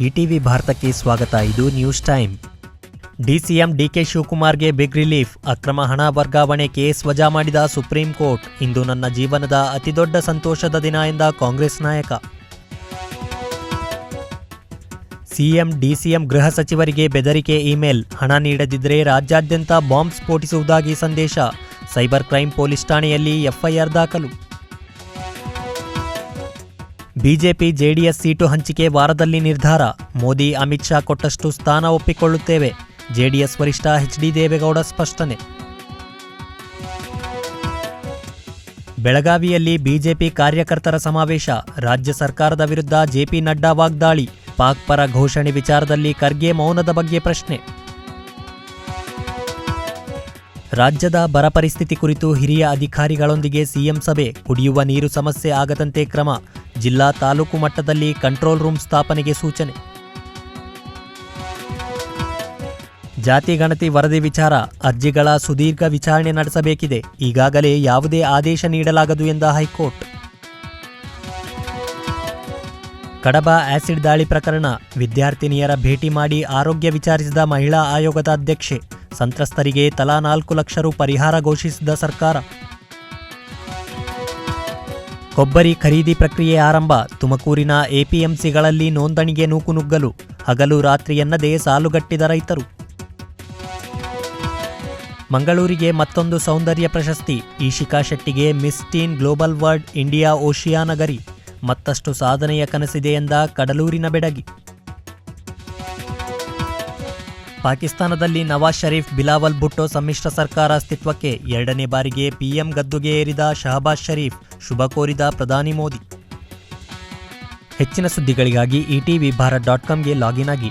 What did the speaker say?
ETV ಭಾರತಕ್ಕೆ ಸ್ವಾಗತ. ಇದು ನ್ಯೂಸ್ ಟೈಮ್. ಡಿಸಿಎಂ ಡಿಕೆ ಶಿವಕುಮಾರ್ಗೆ ಬಿಗ್ ರಿಲೀಫ್, ಅಕ್ರಮ ಹಣ ವರ್ಗಾವಣೆ ಕೇಸ್ ವಜಾ ಮಾಡಿದ ಸುಪ್ರೀಂ ಕೋರ್ಟ್. ಇಂದು ನನ್ನ ಜೀವನದ ಅತಿದೊಡ್ಡ ಸಂತೋಷದ ದಿನ ಎಂದ ಕಾಂಗ್ರೆಸ್ ನಾಯಕ. ಸಿಎಂ ಡಿಸಿಎಂ ಗೃಹ ಸಚಿವರಿಗೆ ಬೆದರಿಕೆ ಇಮೇಲ್. ಹಣ ನೀಡದಿದ್ದರೆ ರಾಜ್ಯಾದ್ಯಂತ ಬಾಂಬ್ ಸ್ಫೋಟಿಸುವುದಾಗಿ ಸಂದೇಶ. ಸೈಬರ್ ಕ್ರೈಂ ಪೊಲೀಸ್ ಠಾಣೆಯಲ್ಲಿ ಎಫ್ಐಆರ್ ದಾಖಲು. ಬಿಜೆಪಿ ಜೆಡಿಎಸ್ ಸೀಟು ಹಂಚಿಕೆ ವಾರದಲ್ಲಿ ನಿರ್ಧಾರ. ಮೋದಿ, ಅಮಿತ್ ಶಾ ಕೊಟ್ಟಷ್ಟು ಸ್ಥಾನ ಒಪ್ಪಿಕೊಳ್ಳುತ್ತೇವೆ. ಜೆಡಿಎಸ್ ವರಿಷ್ಠ ಎಚ್ ಡಿ ದೇವೇಗೌಡ ಸ್ಪಷ್ಟನೆ. ಬೆಳಗಾವಿಯಲ್ಲಿ ಬಿಜೆಪಿ ಕಾರ್ಯಕರ್ತರ ಸಮಾವೇಶ. ರಾಜ್ಯ ಸರ್ಕಾರದ ವಿರುದ್ಧ ಜೆಪಿ ನಡ್ಡಾ ವಾಗ್ದಾಳಿ. ಪಾಕ್ ಪರ ಘೋಷಣೆ ವಿಚಾರದಲ್ಲಿ ಖರ್ಗೆ ಮೌನದ ಬಗ್ಗೆ ಪ್ರಶ್ನೆ. ರಾಜ್ಯದ ಬರ ಪರಿಸ್ಥಿತಿ ಕುರಿತು ಹಿರಿಯ ಅಧಿಕಾರಿಗಳೊಂದಿಗೆ ಸಿಎಂ ಸಭೆ. ಕುಡಿಯುವ ನೀರು ಸಮಸ್ಯೆ ಆಗದಂತೆ ಕ್ರಮ. ಜಿಲ್ಲಾ ತಾಲೂಕು ಮಟ್ಟದಲ್ಲಿ ಕಂಟ್ರೋಲ್ ರೂಮ್ ಸ್ಥಾಪನೆಗೆ ಸೂಚನೆ. ಜಾತಿ ಗಣತಿ ವರದಿ ವಿಚಾರ, ಅರ್ಜಿಗಳ ಸುದೀರ್ಘ ವಿಚಾರಣೆ ನಡೆಸಬೇಕಿದೆ. ಈಗಾಗಲೇ ಯಾವುದೇ ಆದೇಶ ನೀಡಲಾಗದು ಎಂದ ಹೈಕೋರ್ಟ್. ಕಡಬ ಆಸಿಡ್ ದಾಳಿ ಪ್ರಕರಣ, ವಿದ್ಯಾರ್ಥಿನಿಯರ ಭೇಟಿ ಮಾಡಿ ಆರೋಗ್ಯ ವಿಚಾರಿಸಿದ ಮಹಿಳಾ ಆಯೋಗದ ಅಧ್ಯಕ್ಷೆ. ಸಂತ್ರಸ್ತರಿಗೆ ತಲಾ ನಾಲ್ಕು ಲಕ್ಷ ರು ಪರಿಹಾರ ಘೋಷಿಸಿದ ಸರ್ಕಾರ. ಕೊಬ್ಬರಿ ಖರೀದಿ ಪ್ರಕ್ರಿಯೆ ಆರಂಭ. ತುಮಕೂರಿನ ಎಪಿಎಂಸಿಗಳಲ್ಲಿ ನೋಂದಣಿಗೆ ನೂಕುನುಗ್ಗಲು ಹಗಲು ರಾತ್ರಿಯನ್ನದೇ ಸಾಲುಗಟ್ಟಿದ ರೈತರು. ಮಂಗಳೂರಿಗೆ ಮತ್ತೊಂದು ಸೌಂದರ್ಯ ಪ್ರಶಸ್ತಿ. Ishika ಶೆಟ್ಟಿಗೆ miss teen global world India ಓಷಿಯಾ ನಗರಿ ಮತ್ತಷ್ಟು ಸಾಧನೆಯ ಕನಸಿದೆ ಎಂದ ಕಡಲೂರಿನ ಬೆಡಗಿ. ಪಾಕಿಸ್ತಾನದಲ್ಲಿ ನವಾಜ್ ಷರೀಫ್ ಬಿಲಾವಲ್ ಭುಟ್ಟೋ ಸಮ್ಮಿಶ್ರ ಸರ್ಕಾರ ಅಸ್ತಿತ್ವಕ್ಕೆ ಎರಡನೇ ಬಾರಿಗೆ ಪಿಎಂ ಗದ್ದುಗೆ ಏರಿದ ಶಹಬಾಜ್ ಷರೀಫ್ ಶುಭ ಕೋರಿದ ಪ್ರಧಾನಿ ಮೋದಿ. ಹೆಚ್ಚಿನ ಸುದ್ದಿಗಳಿಗಾಗಿ ಇಟಿವಿ ಭಾರತ್ ಡಾಟ್ ಕಾಮ್ಗೆ ಲಾಗಿನ್ ಆಗಿ.